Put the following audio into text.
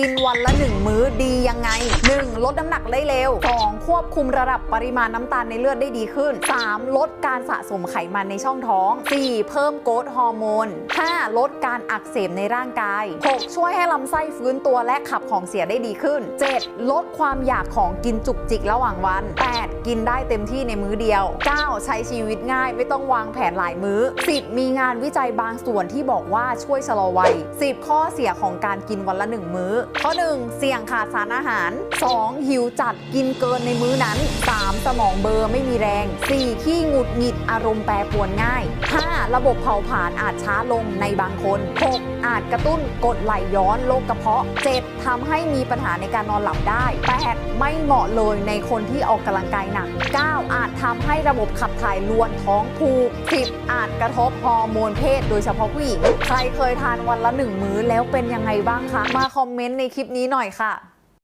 กินวันละหนึ่งมื้อดียังไง ลดน้ำหนักได้เร็ว 2. ควบคุมระดับปริมาณน้ำตาลในเลือดได้ดีขึ้น 3. ลดการสะสมไขมันในช่องท้อง 4. เพิ่มโกรทฮอร์โมน 5. ลดการอักเสบในร่างกาย 6. ช่วยให้ลำไส้ฟื้นตัวและขับของเสียได้ดีขึ้น 7. ลดความอยากของกินจุกจิกระหว่างวัน 8. กินได้เต็มที่ในมื้อเดียว 9. ใช้ชีวิตง่ายไม่ต้องวางแผนหลายมื้อ 10. มีงานวิจัยบางส่วนที่บอกว่าช่วยชะลอวัย 10 ข้อเสียของการกินวันละ 1 มื้อ ข้อ 1 เสี่ยงขาดสารอาหาร 2. หิวจัดกินเกินในมื้อนั้น 3. สมองเบลอร์ไม่มีแรง 4. ขี้หงุดหงิดอารมณ์แปรปรวนง่าย 5. ระบบเผาผลาญอาจช้าลงในบางคน 6. อาจกระตุ้นกดไหลย้อนโรคกระเพาะ 7. ทำให้มีปัญหาในการนอนหลับได้ 8. ไม่เหมาะเลยในคนที่ออกกำลังกายหนัก 9. อาจทำให้ระบบขับถ่ายลวนท้องผูก 10. อาจกระทบฮอร์โมนเพศ โดยเฉพาะผู้หญิง ใครเคยทานวันละหนึ่งมื้อแล้วเป็นยังไงบ้างคะ มาคอมเมนต์ในคลิปนี้หน่อยค่ะ